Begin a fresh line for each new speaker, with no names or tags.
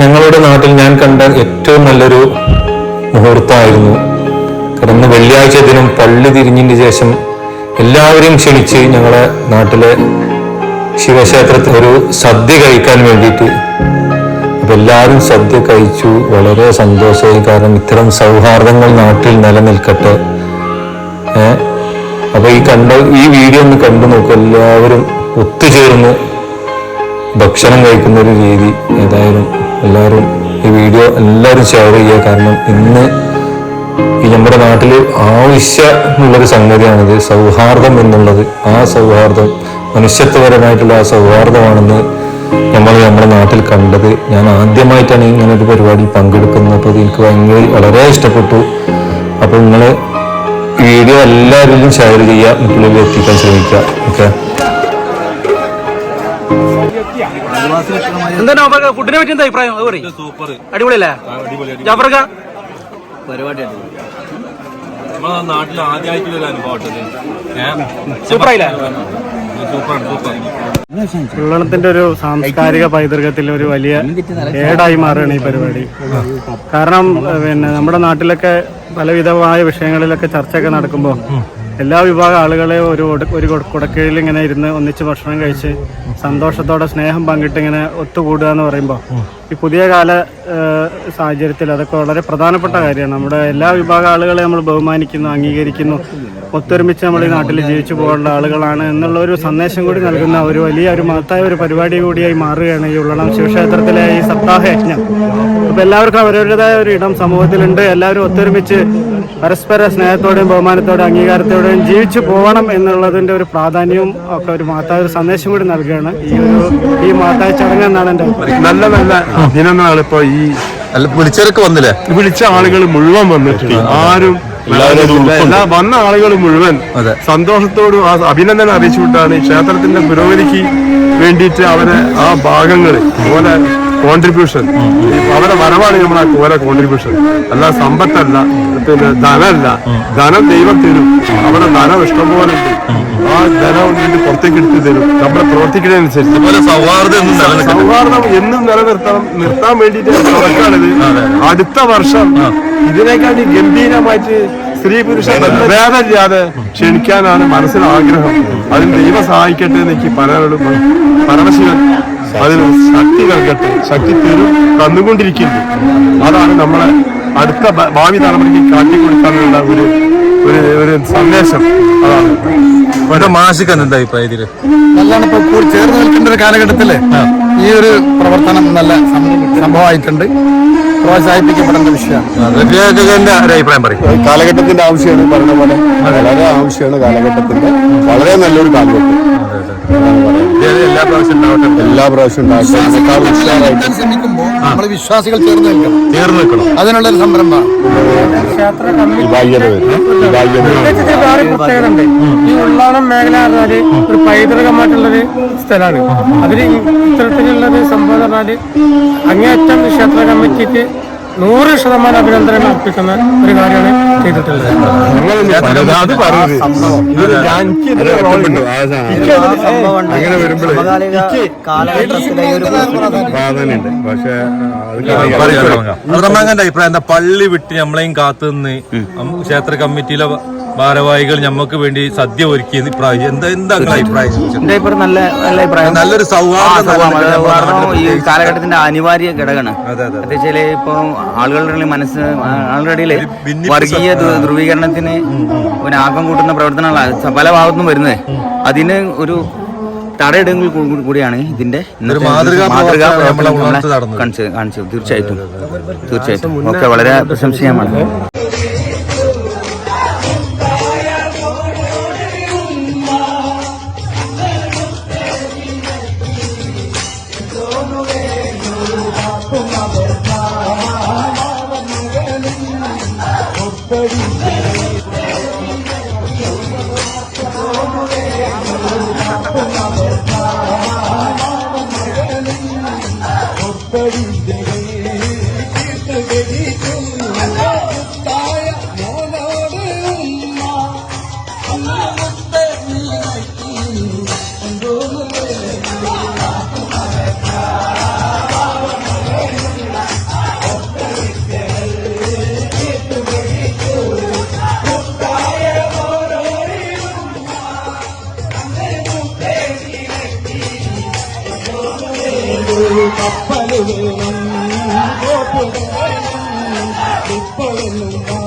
ഞങ്ങളുടെ നാട്ടിൽ ഞാൻ കണ്ട ഏറ്റവും നല്ലൊരു മുഹൂർത്തമായിരുന്നു കിടന്ന് വെള്ളിയാഴ്ച ദിനം പള്ളി തിരിഞ്ഞതിന് ശേഷം എല്ലാവരെയും ക്ഷണിച്ച് ഞങ്ങളെ നാട്ടിലെ ശിവക്ഷേത്രത്തിൽ ഒരു സദ്യ കഴിക്കാൻ വേണ്ടിയിട്ട് അപ്പം എല്ലാവരും സദ്യ കഴിച്ചു. വളരെ സന്തോഷമായി. കാരണം ഇത്തരം സൗഹാർദ്ദങ്ങൾ നാട്ടിൽ നിലനിൽക്കട്ടെ. ഏഹ് അപ്പൊ ഈ കണ്ട ഈ വീഡിയോ ഒന്ന് കണ്ടു നോക്കുക എല്ലാവരും ഒത്തുചേർന്ന് ഭക്ഷണം കഴിക്കുന്ന ഒരു രീതി ഏതായാലും എല്ലാവരും ഈ വീഡിയോ എല്ലാവരും ഷെയർ ചെയ്യുക. കാരണം ഇന്ന് ഈ നമ്മുടെ നാട്ടിൽ ആവശ്യമുള്ളൊരു സംഗതിയാണിത്. സൗഹാർദ്ദം എന്നുള്ളത്. ആ സൗഹാർദ്ദം മനുഷ്യത്വപരമായിട്ടുള്ള ആ സൗഹാർദ്ദമാണെന്ന് നമ്മൾ നമ്മുടെ നാട്ടിൽ കണ്ടത്. ഞാൻ ആദ്യമായിട്ടാണ് ഇങ്ങനെ ഒരു പരിപാടിയിൽ പങ്കെടുക്കുന്നത്. അപ്പോൾ എനിക്ക് ഭയങ്കര വളരെ ഇഷ്ടപ്പെട്ടു. അപ്പോൾ നിങ്ങൾ വീഡിയോ എല്ലാവരിലും ഷെയർ ചെയ്യുക. മറ്റുള്ളവരിൽ എത്തിക്കാൻ ശ്രമിക്കുക. ഓക്കെ
എന്താ നൗഫർക്ക് ഫുഡിനെ പറ്റി എന്താ അഭിപ്രായം? അത് പറയും.
സൂപ്പർ
അടിപൊളിയല്ലേ? ജാഫർക്ക?
പരിപാടി നമ്മളെ നാട്ടിൽ ആദ്യമായിട്ടുള്ള ഒരു അനുഭവം
സൂപ്പറായില്ലേ?
ഉള്ളണത്തിന്റെ ഒരു സാംസ്കാരിക പൈതൃകത്തിൽ ഒരു വലിയ ഏടായി മാറുകയാണ് ഈ പരിപാടി. കാരണം പിന്നെ നമ്മുടെ നാട്ടിലൊക്കെ പലവിധമായ വിഷയങ്ങളിലൊക്കെ ചർച്ചയൊക്കെ നടക്കുമ്പോൾ എല്ലാ വിഭാഗം ആളുകളെ ഒരു ഒരു കൊട- കുടക്കീഴിൽ ഇങ്ങനെ ഇരുന്ന് ഒന്നിച്ച് ഭക്ഷണം കഴിച്ച് സന്തോഷത്തോടെ സ്നേഹം പങ്കിട്ട് ഇങ്ങനെ ഒത്തുകൂടുക എന്ന് പറയുമ്പോൾ ഈ പുതിയ കാല സാഹചര്യത്തിൽ അതൊക്കെ വളരെ പ്രധാനപ്പെട്ട കാര്യമാണ്. നമ്മുടെ എല്ലാ വിഭാഗം ആളുകളെ നമ്മൾ ബഹുമാനിക്കുന്നു അംഗീകരിക്കുന്നു ഒത്തൊരുമിച്ച് നമ്മൾ ഈ നാട്ടിൽ ജീവിച്ചു പോകേണ്ട ആളുകളാണ് എന്നുള്ള ഒരു സന്ദേശം കൂടി നൽകുന്ന ഒരു വലിയ ഒരു മഹത്തായ ഒരു പരിപാടി കൂടിയായി മാറുകയാണ് ഈ ഉള്ളണം ശിവക്ഷേത്രത്തിലെ ഈ സപ്താഹ യജ്ഞം എല്ലാവർക്കും അവരവരുടേതായ ഒരു ഇടം സമൂഹത്തിലുണ്ട്. എല്ലാവരും ഒത്തൊരുമിച്ച് പരസ്പര സ്നേഹത്തോടെയും ബഹുമാനത്തോടെയും അംഗീകാരത്തോടെയും ജീവിച്ചു പോകണം എന്നുള്ളതിന്റെ ഒരു പ്രാധാന്യവും ഒക്കെ ഒരു മഹത്തായ ഒരു സന്ദേശം കൂടി നൽകുകയാണ്. ഈ ഒരു ഈ മഹത്തായ ചടങ്ങ് എന്നാണ് എന്റെ
നല്ല നല്ല ദിനങ്ങളിപ്പോ ഈ
അല്ല വിളിച്ചവരൊക്കെ വന്നില്ലേ?
വിളിച്ച ആളുകൾ മുഴുവൻ വന്നിട്ടുണ്ട്. ആരും എല്ലാ വന്ന ആളുകൾ മുഴുവൻ സന്തോഷത്തോടും അഭിനന്ദനം അറിയിച്ചുവിട്ടാണ് ഈ ക്ഷേത്രത്തിന്റെ പുരോഗതിക്ക് വേണ്ടിയിട്ട് അവരെ ആ ഭാഗങ്ങൾ ഓലെ കോൺട്രിബ്യൂഷൻ അവരെ വരവാണ് നമ്മളെ ഓരോ കോൺട്രിബ്യൂഷൻ അല്ല സമ്പത്തല്ല പിന്നെ ധനമല്ല ധനം ദൈവം തരും. അവരുടെ ധനം ഇഷ്ടംപോലെ ഉണ്ട്. ആ ധനം വേണ്ടി പുറത്തേക്ക് എടുത്ത് തരും. നമ്മളെ പ്രവർത്തിക്കുന്നതനുസരിച്ച്
സൗഹാർദ്ദം
എന്നും നിലനിർത്തണം. നിർത്താൻ വേണ്ടിയിട്ട് അടുത്ത വർഷം ഇതിനേക്കാട്ടി ഗംഭീരമായിട്ട് സ്ത്രീ പുരുഷ ഭേദമില്ലാതെ ക്ഷണിക്കാനാണ് മനസ്സിൽ ആഗ്രഹം. അതിന് ദൈവം സഹായിക്കട്ടെ എന്ന് എനിക്ക് പലരോടും പരമശിവൻ അതിന് ശക്തി നൽകട്ടെ. ശക്തി തരും തന്നുകൊണ്ടിരിക്കുന്നു. അതാണ് നമ്മളെ അടുത്ത ഭാവി തലമുറയ്ക്ക് കാട്ടിക്കൊടുക്കാനുള്ള ഒരു ഒരു ഒരു സന്ദേശം. അതാണ്.
ഇവിടെ മാഷിക്ക് എന്താ അഭിപ്രായം ഇതിൽ.
നല്ലോണം ചേർന്ന് നിൽക്കേണ്ട ഒരു കാലഘട്ടത്തിൽ ഈ ഒരു പ്രവർത്തനം നല്ല സംഭവമായിട്ടുണ്ട്. പ്രോത്സാഹിപ്പിക്കപ്പെടേണ്ട വിഷയമാണ്.
ഒരു അഭിപ്രായം പറയും.
കാലഘട്ടത്തിന്റെ ആവശ്യമാണ് പറഞ്ഞ പോലെ. വളരെ ആവശ്യമാണ് കാലഘട്ടത്തിന്റെ. വളരെ നല്ലൊരു കാലഘട്ടം.
എല്ലാ പ്രാവശ്യം
എല്ലാ പ്രാവശ്യം ഉണ്ടാകും ശ്രമിക്കുമ്പോൾ നമ്മൾ വിശ്വാസികൾ ചേർന്ന് നിൽക്കണം.
ചേർന്ന് നിൽക്കണം.
അതിനുള്ള ഒരു സംരംഭമാണ്
വേറെ പ്രത്യേകത ഉണ്ട് ഈ ഉള്ളാണം മേഖല പറഞ്ഞാൽ ഒരു പൈതൃകമായിട്ടുള്ളൊരു സ്ഥലമാണ്. അതിന് ഇത്തരത്തിലുള്ളൊരു സംഭവം പറഞ്ഞാൽ അങ്ങേയറ്റം ക്ഷേത്ര കമ്മിറ്റിക്ക് നൂറ് ശതമാനം അഭിനന്ദനം അർപ്പിക്കുന്ന ഒരു കാര്യമാണ് ചെയ്തിട്ടുള്ളത്.
അങ്ങനെ വരുമ്പോഴേ പക്ഷേ
അഭിപ്രായം എന്താ? പള്ളി വിട്ട് നമ്മളെയും കാത്തുനിന്ന് ക്ഷേത്ര കമ്മിറ്റിയിലെ ഭാരവാഹികൾ ഞമ്മക്ക് വേണ്ടി സദ്യ ഒരുക്കിയത് ഇപ്രാവശ്യം. എന്താ എന്താ അഭിപ്രായം?
എന്റെ അഭിപ്രായം നല്ല നല്ല അഭിപ്രായം.
നല്ലൊരു സൗഹാർദ്ദം
ഈ കാലഘട്ടത്തിന്റെ അനിവാര്യ ഘടകമാണ്.
അതെ,
ഇപ്പൊ ആളുകളുടെ ഇടയിൽ മനസ്സ് ആളുകളുടെ
ഭിന്നിപ്പ്
വർഗീയ ധ്രു- ധ്രുവീകരണത്തിന് ഒരു ആക്കം കൂട്ടുന്ന പ്രവർത്തനങ്ങളാണ് പല ഭാഗത്തും വരുന്നത് അതിന് ഒരു തടയിടങ്ങൾ കൂ- കൂടിയാണ് ഇതിന്റെ ഇന്നത്തെ
മാതൃകാ
മാതൃകാ
പ്രവർത്തനം നമ്മളെ
പ്രവർത്തനം
ഉണർത്തി നടന്നത്.
കാണിച്ചു കാണിച്ചു തീർച്ചയായിട്ടും. തീർച്ചയായിട്ടും. ഒക്കെ വളരെ പ്രശംസനീയമാണ്.
Baby. కప్పలు వేణం గోపులు వేణం తిప్పలు